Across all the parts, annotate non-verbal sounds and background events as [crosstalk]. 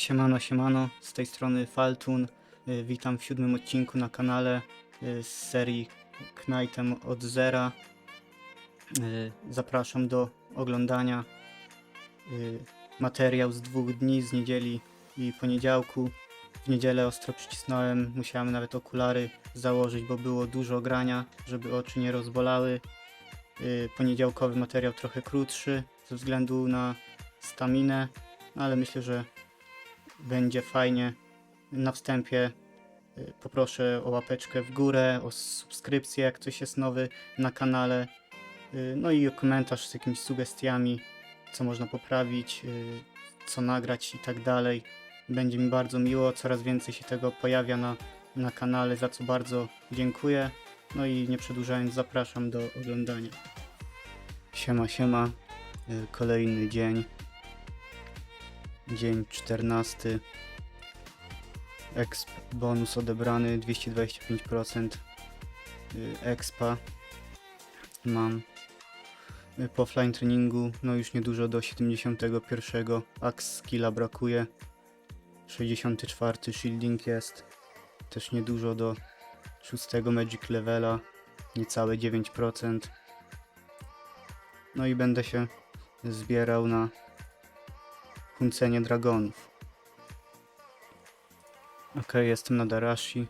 Siemano, siemano, z tej strony Faltun. Y, Witam w siódmym odcinku na kanale y, z serii Knightem od zera. Y, Zapraszam do oglądania. Materiał z dwóch dni, z niedzieli i poniedziałku. W niedzielę ostro przycisnąłem, musiałem nawet okulary założyć, bo było dużo grania, żeby oczy nie rozbolały. Poniedziałkowy materiał trochę krótszy ze względu na staminę, ale myślę, że będzie fajnie. Na wstępie y, poproszę o łapeczkę w górę, o subskrypcję, jak ktoś jest nowy na kanale. Y, No i o komentarz z jakimiś sugestiami, co można poprawić, y, co nagrać i tak dalej. Będzie mi bardzo miło, coraz więcej się tego pojawia na, na kanale, za co bardzo dziękuję. No i nie przedłużając, zapraszam do oglądania. Siema, siema. Kolejny dzień. Dzień 14. Exp bonus odebrany 225% y, expa. Mam y, po offline treningu, no już niedużo do 71. Ax skilla brakuje. 64 shielding jest. Też niedużo do 6 magic levela. Niecałe 9%. No i będę się zbierał na huncenie dragonów. Ok, jestem na Darashi.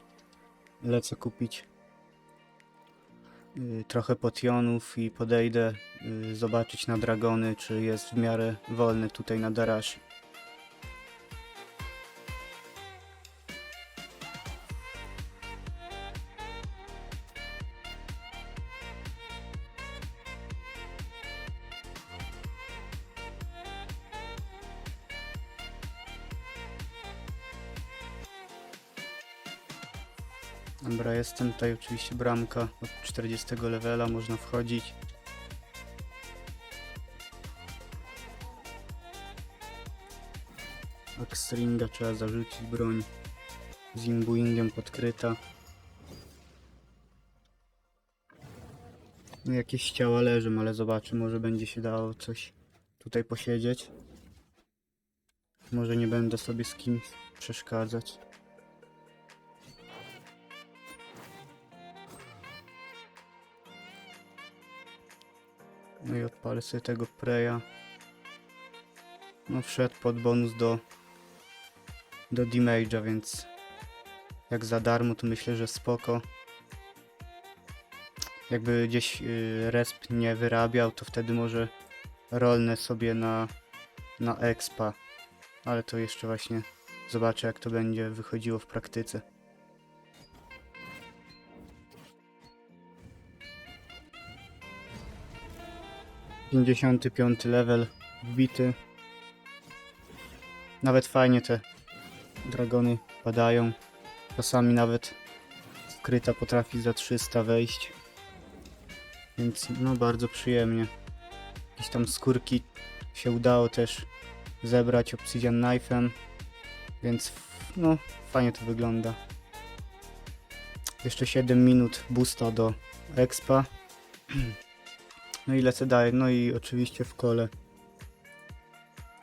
Lecę kupić y, trochę potionów i podejdę y, zobaczyć na dragony, czy jest w miarę wolny tutaj na Darashi. Tutaj oczywiście bramka od 40 levela, można wchodzić. Axringa trzeba zarzucić broń z imbuingiem podkryta. No jakieś ciała leżą, ale zobaczę, może będzie się dało coś tutaj posiedzieć. Może nie będę sobie z kimś przeszkadzać. No i odpalę sobie tego preya. No wszedł pod bonus do do damage'a, więc jak za darmo to myślę, że spoko. Jakby gdzieś y, resp nie wyrabiał, to wtedy może rolnę sobie na, na expa. Ale to jeszcze właśnie zobaczę jak to będzie wychodziło w praktyce. Pięćdziesiąty piąty level wbity. Nawet fajnie te dragony padają. Czasami nawet wkryta potrafi za 300 wejść. Więc no bardzo przyjemnie. Jakieś tam skórki się udało też zebrać Obsidian Knife'em. Więc no fajnie to wygląda. Jeszcze 7 minut boosta do expa. [clears throat] No i lecę dalej. No i oczywiście w kole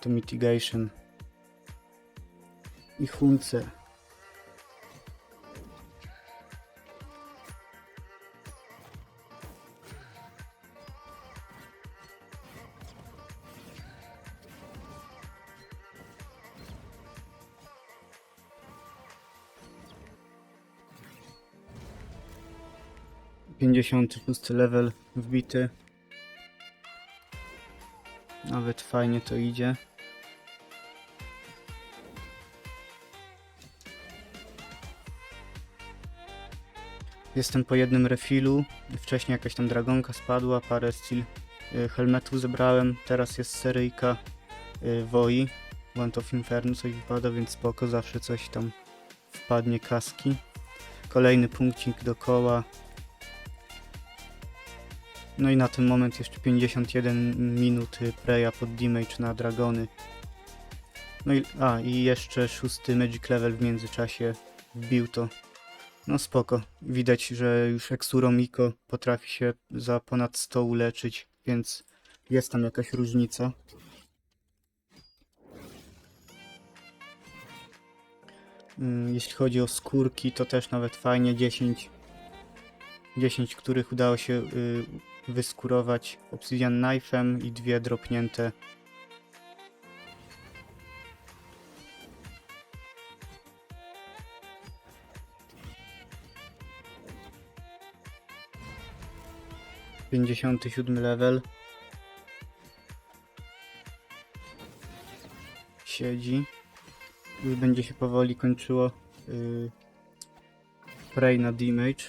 to mitigation i hunce. Pięćdziesiąty szósty level wbity. Fajnie to idzie. Jestem po jednym refilu. Wcześniej jakaś tam dragonka spadła, parę steel y, helmetów zebrałem. Teraz jest seryjka y, Woi. Want of Inferno coś wypada, więc spoko, zawsze coś tam wpadnie kaski. Kolejny punkcik dookoła. No i na ten moment jeszcze 51 minut preya pod damage na dragony. No i, a, i jeszcze szósty magic level w międzyczasie wbił to. No spoko. Widać, że już Exuro Miko potrafi się za ponad 100 uleczyć, więc jest tam jakaś różnica. Mm, Jeśli chodzi o skórki, to też nawet fajnie 10, 10 których udało się y, wyskurować Obsidian Knife'em i dwie dropnięte Pięćdziesiąty siódmy level. Siedzi. Już będzie się powoli kończyło yy, Prey na damage.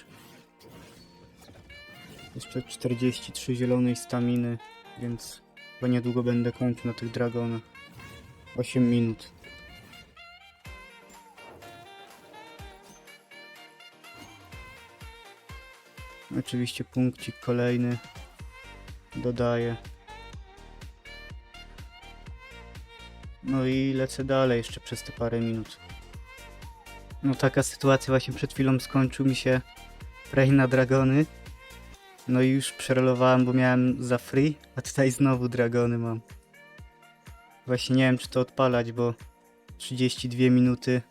Jeszcze 43 zielonej staminy, więc chyba niedługo będę kończył na tych dragonach. 8 minut. Oczywiście punkcik kolejny dodaję. No i lecę dalej jeszcze przez te parę minut. No taka sytuacja właśnie przed chwilą skończył mi się Prey na dragony. No i już przerolowałem, bo miałem za free, a tutaj znowu dragony mam. Właśnie nie wiem czy to odpalać, bo 32 minuty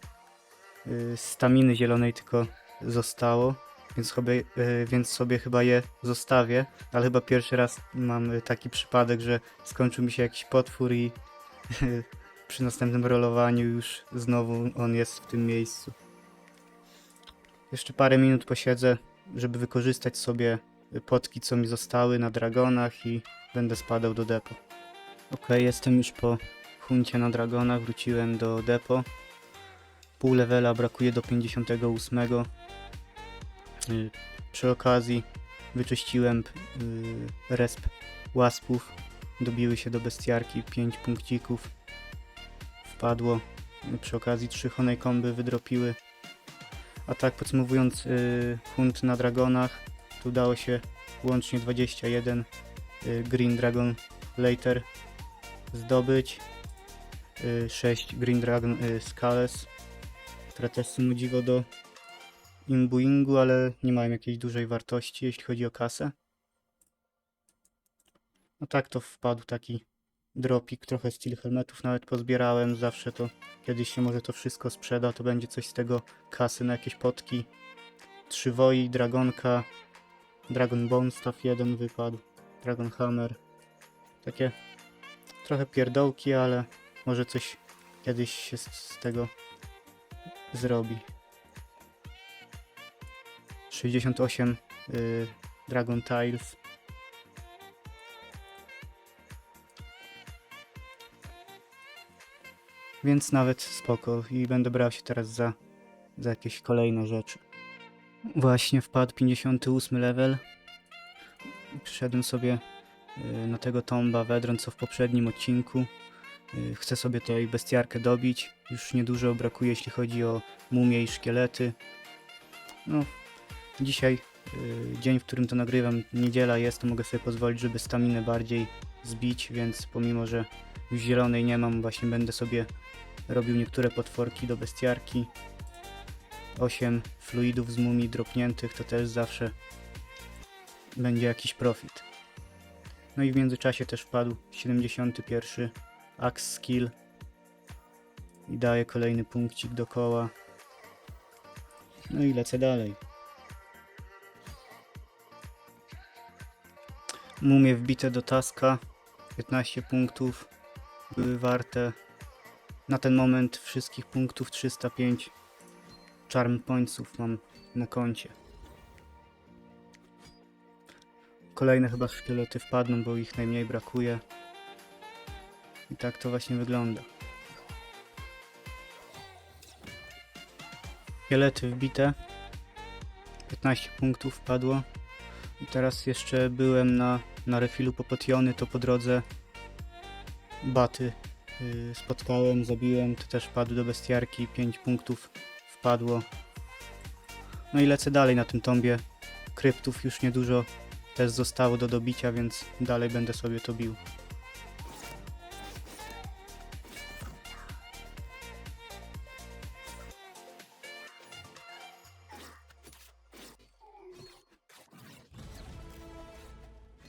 yy, staminy zielonej tylko zostało, więc sobie, yy, więc sobie chyba je zostawię, ale chyba pierwszy raz mam y, taki przypadek, że skończył mi się jakiś potwór i [laughs] przy następnym rolowaniu już znowu on jest w tym miejscu. Jeszcze parę minut posiedzę, żeby wykorzystać sobie potki, co mi zostały na dragonach i będę spadał do depo. Ok, jestem już po huncie na dragonach, wróciłem do depo. Pół levela brakuje do 58. Y, Przy okazji wyczyściłem y, resp łaspów. Dobiły się do bestiarki 5 punkcików. Wpadło. Przy okazji 3 honeycomby wydropiły. A tak podsumowując y, hunt na dragonach, udało się łącznie 21 y, Green Dragon Later zdobyć. Y, 6 Green Dragon y, Skulls, które też są dziwo do imbuingu, ale nie mają jakiejś dużej wartości, jeśli chodzi o kasę. No tak to wpadł taki dropik, trochę steel helmetów nawet pozbierałem, zawsze to kiedyś się może to wszystko sprzeda, to będzie coś z tego kasy na jakieś potki. Trzy woi, dragonka, Dragon Bone Staff 1 wypadł, Dragon Hammer. Takie trochę pierdołki, ale może coś kiedyś się z, z tego zrobi. 68 y, Dragon Tiles. Więc nawet spoko i będę brał się teraz za, za jakieś kolejne rzeczy. Właśnie wpadł 58 level. Przyszedłem sobie y, na tego tomba Wedron, co w poprzednim odcinku. Y, Chcę sobie tutaj bestiarkę dobić. Już niedużo brakuje, jeśli chodzi o mumie i szkielety. No, dzisiaj y, dzień, w którym to nagrywam, niedziela jest, to mogę sobie pozwolić, żeby staminę bardziej zbić, więc pomimo, że już zielonej nie mam, właśnie będę sobie robił niektóre potworki do bestiarki. 8 fluidów z mumii dropniętych to też zawsze będzie jakiś profit. No i w międzyczasie też wpadł 71 Axe Skill i daje kolejny punkcik do koła. No i lecę dalej. Mumie wbite do taska 15 punktów były warte na ten moment wszystkich punktów 305 charm pointsów mam na koncie. Kolejne chyba szkielety wpadną, bo ich najmniej brakuje. I tak to właśnie wygląda. Szkielety wbite. 15 punktów wpadło. I teraz jeszcze byłem na, na refilu popotiony, to po drodze baty y, spotkałem, zabiłem, to też wpadł do bestiarki, 5 punktów wpadło. No i lecę dalej na tym tombie. Kryptów już niedużo też zostało do dobicia, więc dalej będę sobie to bił.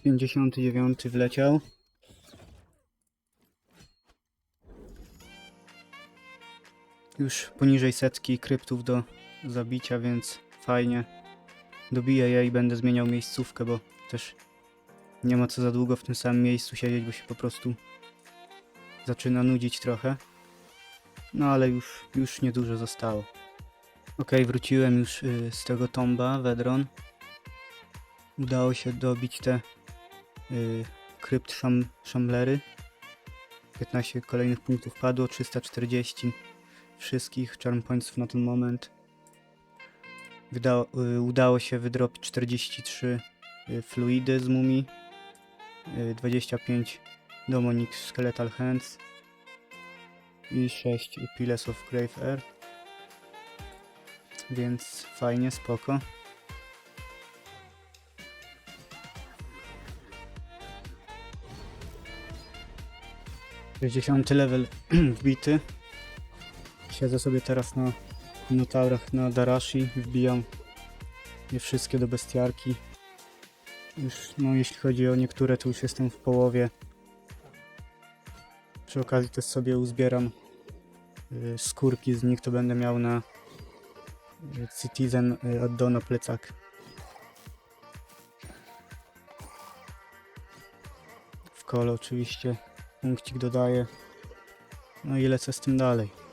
Pięćdziesiąty dziewiąty wleciał. Już poniżej setki kryptów do zabicia, więc fajnie. Dobiję je i będę zmieniał miejscówkę, bo też nie ma co za długo w tym samym miejscu siedzieć, bo się po prostu zaczyna nudzić trochę. No ale już, już niedużo zostało. Okej, wróciłem już y, z tego tomba, Wedron. Udało się dobić te y, krypt szam, szamblery. 15 kolejnych punktów padło, 340 wszystkich charm pointsów na ten moment. Wydało, y, udało się wydropić 43 y, fluidy z mumii, y, 25 Demonic Skeletal Hands i 6 Piles of Grave Earth. Więc fajnie, spoko. Dziesiąty level [clears throat] wbity. Siedzę sobie teraz na minotaurach na Darashi, wbijam je wszystkie do bestiarki. Już, no jeśli chodzi o niektóre, to już jestem w połowie. Przy okazji też sobie uzbieram y, skórki z nich, to będę miał na y, Citizen y, addona plecak. W kole oczywiście punkcik dodaję. No i lecę z tym dalej.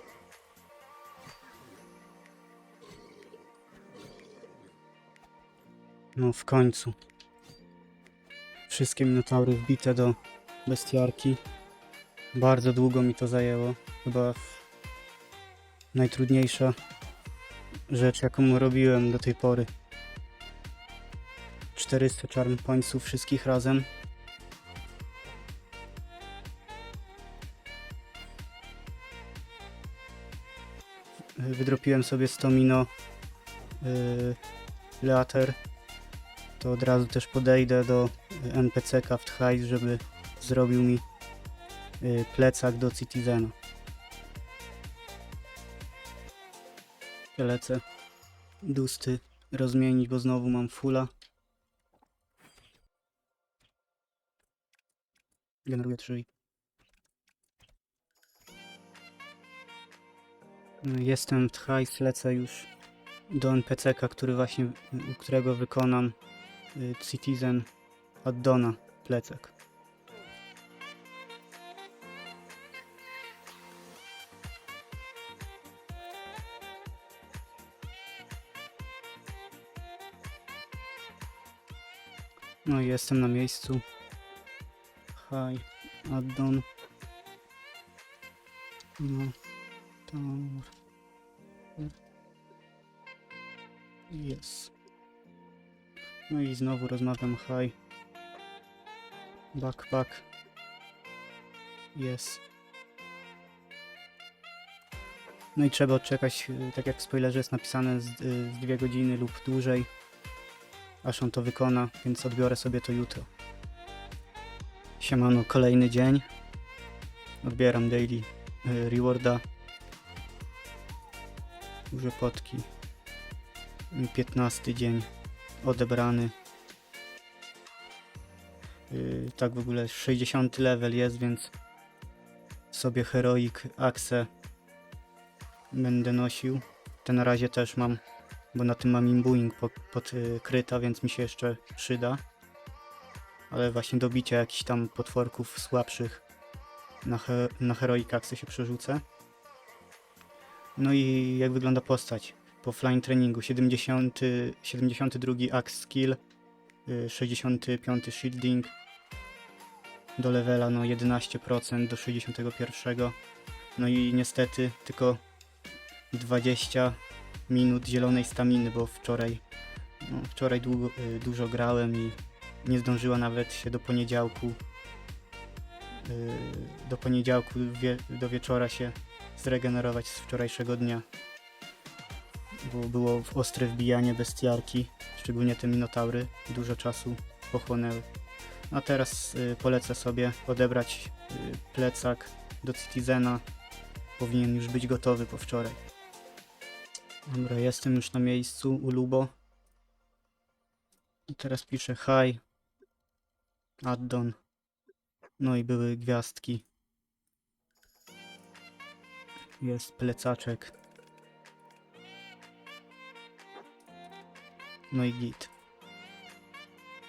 No w końcu. Wszystkie minotaury wbite do bestiarki. Bardzo długo mi to zajęło. Chyba najtrudniejsza rzecz, jaką robiłem do tej pory. 400 charm pointsów wszystkich razem. Wydropiłem sobie 100 mino yy, later to od razu też podejdę do NPC-ka w Tchajs, żeby zrobił mi y, plecak do Citizena. Lecę dusty rozmienić, bo znowu mam fulla. Generuję drzwi. Jestem w Tchajs, lecę już do NPC-ka, który właśnie, którego wykonam y, Citizen addona plecak. No i jestem na miejscu. Hi, addon. No, tower. Jest. No i znowu rozmawiam hi. Backpack. Jest. No i trzeba odczekać, y, tak jak w spoilerze jest napisane, z, y, z dwie godziny lub dłużej, aż on to wykona, więc odbiorę sobie to jutro. Siemano, kolejny dzień. Odbieram daily y, rewarda. Duże potki. 15 dzień odebrany. Yy, tak w ogóle 60 level jest, więc sobie Heroic Axe będę nosił. Te na razie też mam, bo na tym mam imbuing pod, pod yy, kryta, więc mi się jeszcze przyda. Ale właśnie do bicia jakichś tam potworków słabszych na, he, na Heroic Axe się przerzucę. No i jak wygląda postać? Po flying treningu. 70, 72 axe skill, y, 65 shielding. Do levela no 11% do 61. No i niestety tylko 20 minut zielonej staminy, bo wczoraj no, wczoraj długo, y, dużo grałem i nie zdążyła nawet się do poniedziałku y, do poniedziałku do wieczora się zregenerować z wczorajszego dnia bo było w ostre wbijanie bestiarki, szczególnie te minotaury, dużo czasu pochłonęły. A teraz y, polecę sobie odebrać y, plecak do Citizena. Powinien już być gotowy po wczoraj. Dobra, jestem już na miejscu u Lubo. I teraz piszę hi. Addon. No i były gwiazdki. Jest plecaczek. No i git.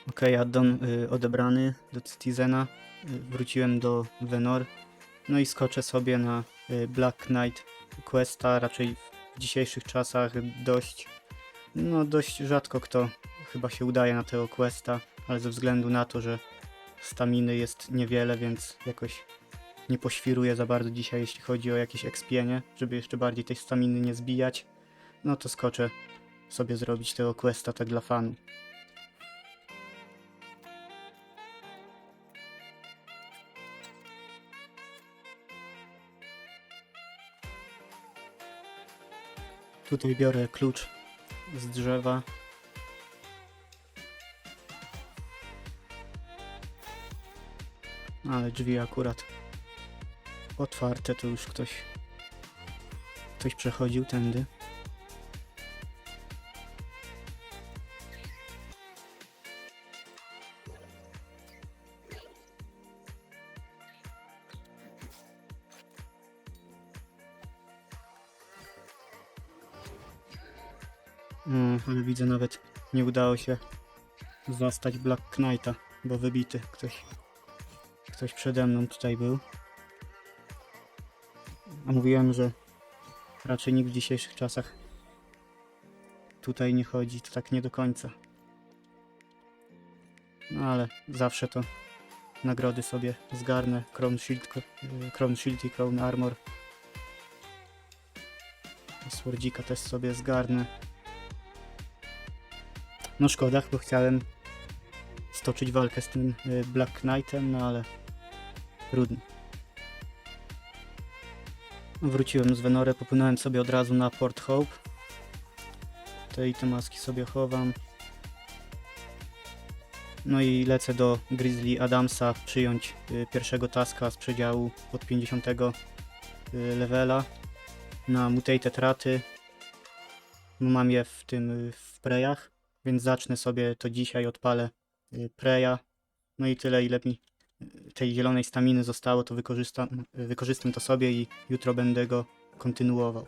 Ok, addon y, odebrany do Citizena. Y, wróciłem do Venor. No i skoczę sobie na y, Black Knight Questa. Raczej w dzisiejszych czasach dość, no dość rzadko kto chyba się udaje na tego Questa, ale ze względu na to, że staminy jest niewiele, więc jakoś nie poświruję za bardzo dzisiaj, jeśli chodzi o jakieś ekspienie, żeby jeszcze bardziej tej staminy nie zbijać. No to skoczę sobie zrobić tego Questa tak dla fanu. Tutaj biorę klucz z drzewa. Ale drzwi akurat otwarte, to już ktoś ktoś przechodził tędy. Nie udało się zastać Black Knighta, bo wybity ktoś ktoś przede mną tutaj był. A mówiłem, że raczej nikt w dzisiejszych czasach tutaj nie chodzi, to tak nie do końca. No ale zawsze to nagrody sobie zgarnę. Crown Shield, Crown Shield i Crown Armor. Swordzika też sobie zgarnę. No szkoda, bo chciałem stoczyć walkę z tym y, Black Knightem, no ale trudno. Wróciłem z Venory, popłynąłem sobie od razu na Port Hope. Te te maski sobie chowam. No i lecę do Grizzly Adamsa przyjąć y, pierwszego taska z przedziału od 50 y, levela na Mutated Raty. Mam je w tym w prejach, więc zacznę sobie to dzisiaj, odpalę y, preja. No i tyle, ile mi y, tej zielonej staminy zostało, to wykorzystam, y, wykorzystam to sobie i jutro będę go kontynuował.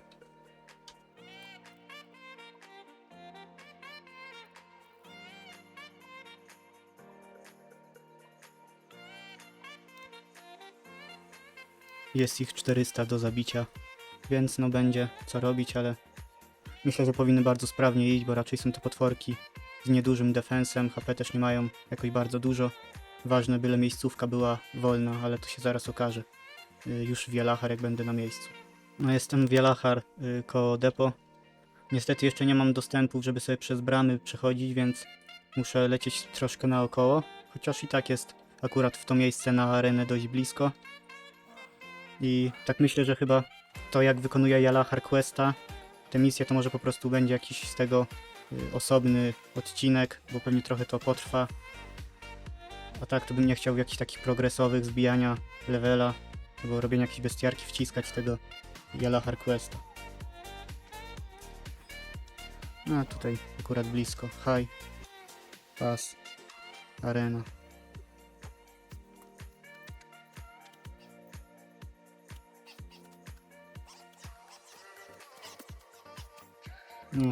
Jest ich 400 do zabicia, więc no będzie co robić, ale myślę, że powinny bardzo sprawnie iść, bo raczej są to potworki z niedużym defensem, HP też nie mają jakoś bardzo dużo. Ważne, byle miejscówka była wolna, ale to się zaraz okaże. Y, Już Wielachar, jak będę na miejscu. No jestem Wielachar y, koło depo. Niestety jeszcze nie mam dostępów, żeby sobie przez bramy przechodzić, więc muszę lecieć troszkę naokoło. Chociaż i tak jest akurat w to miejsce na arenę dość blisko. I tak myślę, że chyba to jak wykonuje Jalachar Questa, te misje to może po prostu będzie jakiś z tego y, osobny odcinek, bo pewnie trochę to potrwa. A tak to bym nie chciał jakichś takich progresowych zbijania levela, albo robienia jakiejś bestiarki wciskać tego Jalachar Questa. No a tutaj akurat blisko. High. Pass. Arena.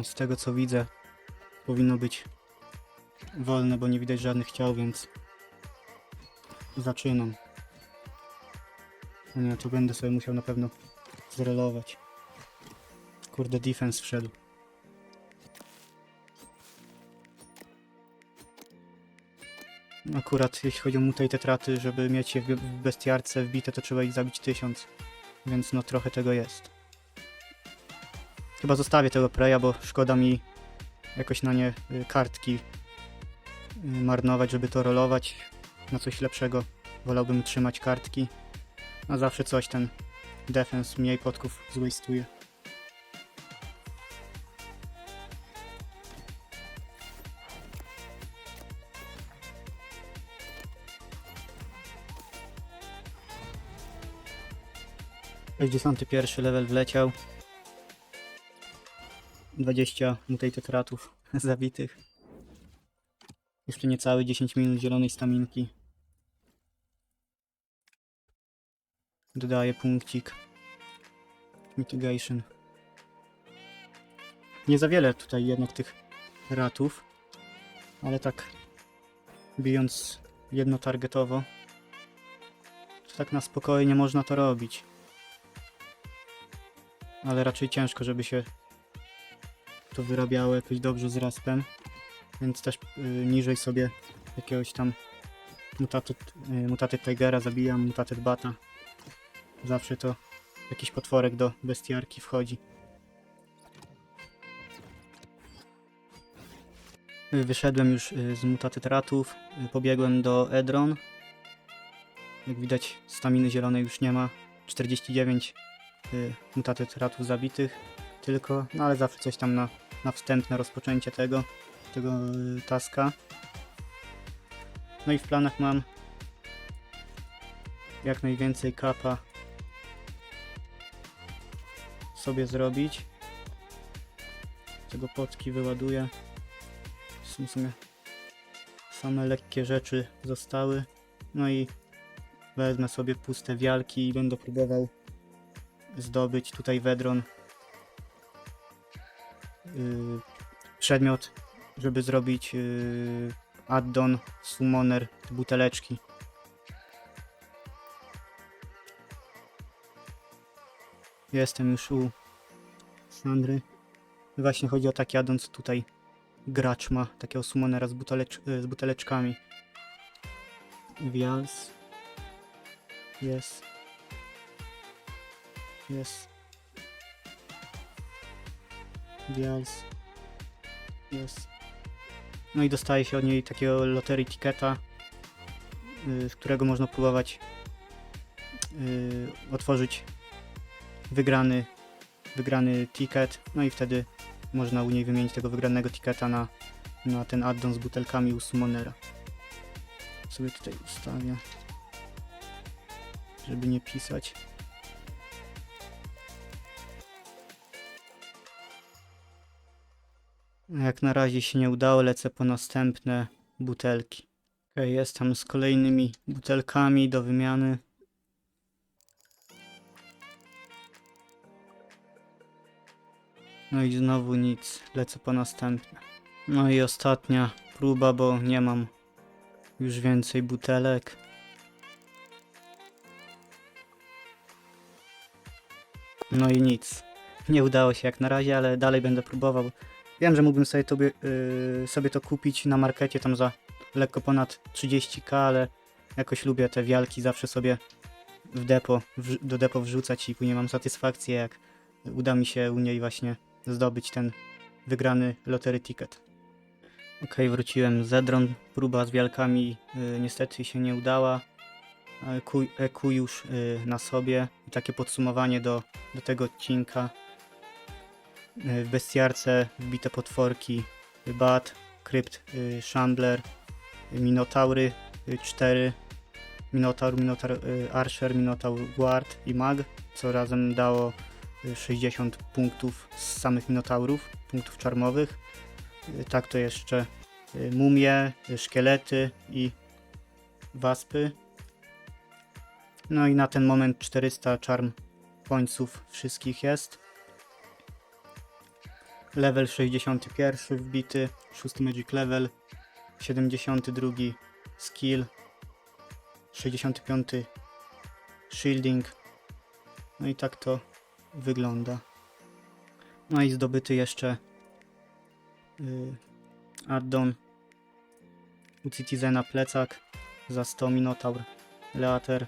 Z tego co widzę, powinno być wolne, bo nie widać żadnych ciał, więc zaczynam. No nie, tu będę sobie musiał na pewno zrelować. Kurde, defense wszedł. Akurat jeśli chodzi o mutej tetraty, żeby mieć je w bestiarce wbite, to trzeba ich zabić tysiąc. Więc no trochę tego jest. Chyba zostawię tego preja, bo szkoda mi jakoś na nie y, kartki y, marnować, żeby to rolować na coś lepszego. Wolałbym trzymać kartki. A zawsze coś ten defense mniej podków zwastuje. Sześćdziesiąty pierwszy level wleciał. 20 mutated ratów zabitych. Jeszcze niecałe 10 minut zielonej staminki. Dodaję punkcik. Mitigation. Nie za wiele tutaj jednak tych ratów, ale tak bijąc jednotargetowo, to tak na spokojnie można to robić. Ale raczej ciężko, żeby się to wyrabiało jakoś dobrze z raspem, więc też y, niżej sobie jakiegoś tam mutaty, y, Tigera zabijam, mutaty Bata. Zawsze to jakiś potworek do bestiarki wchodzi. Y, Wyszedłem już y, z mutaty tratów, y, pobiegłem do Edron. Jak widać staminy zielonej już nie ma. 49 y, mutaty tratów zabitych tylko, no ale zawsze coś tam na, na wstępne rozpoczęcie tego, tego y, taska. No i w planach mam jak najwięcej kapa sobie zrobić. Tego potki wyładuję. W sumie same lekkie rzeczy zostały. No i wezmę sobie puste wialki i będę próbował zdobyć tutaj wedron przedmiot, żeby zrobić yy, addon summoner buteleczki. Jestem już u Sandry. Właśnie chodzi o taki addon, co tutaj gracz ma, takiego summonera z, butelecz z buteleczkami. Wials. Jest. Jest. Wials. Jest. No i dostaje się od niej takiego lotery ticketa, y, z którego można próbować y, otworzyć wygrany, wygrany ticket, no i wtedy można u niej wymienić tego wygranego ticketa na, na ten addon z butelkami u Summonera. Sobie tutaj ustawię, żeby nie pisać. Jak na razie się nie udało, lecę po następne butelki. Ok, jestem z kolejnymi butelkami do wymiany. No i znowu nic, lecę po następne. No i ostatnia próba, bo nie mam już więcej butelek. No i nic. Nie udało się jak na razie, ale dalej będę próbował. Wiem, że mógłbym sobie, tobie, yy, sobie to kupić na markecie tam za lekko ponad 30k, ale jakoś lubię te wialki zawsze sobie w depo, w, do depo wrzucać i później mam satysfakcję, jak uda mi się u niej właśnie zdobyć ten wygrany lottery ticket. Ok, wróciłem z Edron. Próba z wielkami y, niestety się nie udała. EQ, EQ już y, na sobie. I takie podsumowanie do, do tego odcinka. Y, w bestiarce wbite potworki Bat, Krypt, y, Shambler, Minotaury 4, Minotaur, Minotaur y, Archer, Minotaur Guard i Mag, co razem dało y, 60 punktów z samych Minotaurów, punktów czarmowych. Tak to jeszcze mumie, szkielety i waspy. No i na ten moment 400 czarm końców wszystkich jest. Level 61 wbity, 6 magic level, 72 skill, 65 shielding. No i tak to wygląda. No i zdobyty jeszcze yy, addon u Citizena plecak za 100 Minotaur Leater,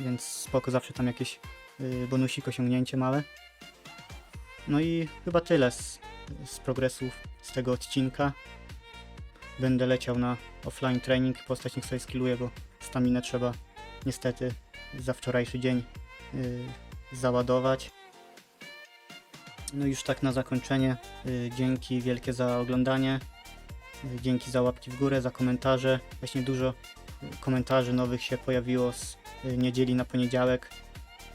więc spoko zawsze tam jakieś yy, bonusik osiągnięcie małe. No i chyba tyle z, z progresów z tego odcinka. Będę leciał na offline training, postać niech sobie skilluje, bo staminę trzeba niestety za wczorajszy dzień yy, załadować. No już tak na zakończenie, yy, dzięki wielkie za oglądanie, yy, dzięki za łapki w górę, za komentarze. Właśnie dużo yy, komentarzy nowych się pojawiło z yy, niedzieli na poniedziałek.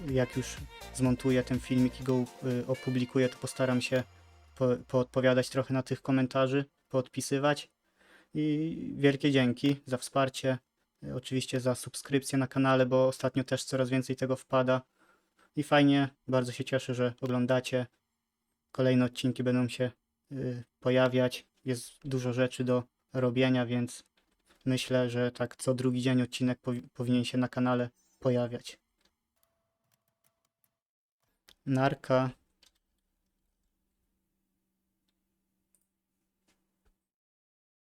Jak już zmontuję ten filmik i go y, opublikuję, to postaram się po, poodpowiadać trochę na tych komentarzy, poodpisywać. I wielkie dzięki za wsparcie, y, oczywiście za subskrypcję na kanale, bo ostatnio też coraz więcej tego wpada. i fajnie, bardzo się cieszę, że oglądacie. Kolejne odcinki będą się y, pojawiać. Jest dużo rzeczy do robienia, więc myślę, że tak co drugi dzień odcinek powi- powinien się na kanale pojawiać. Narka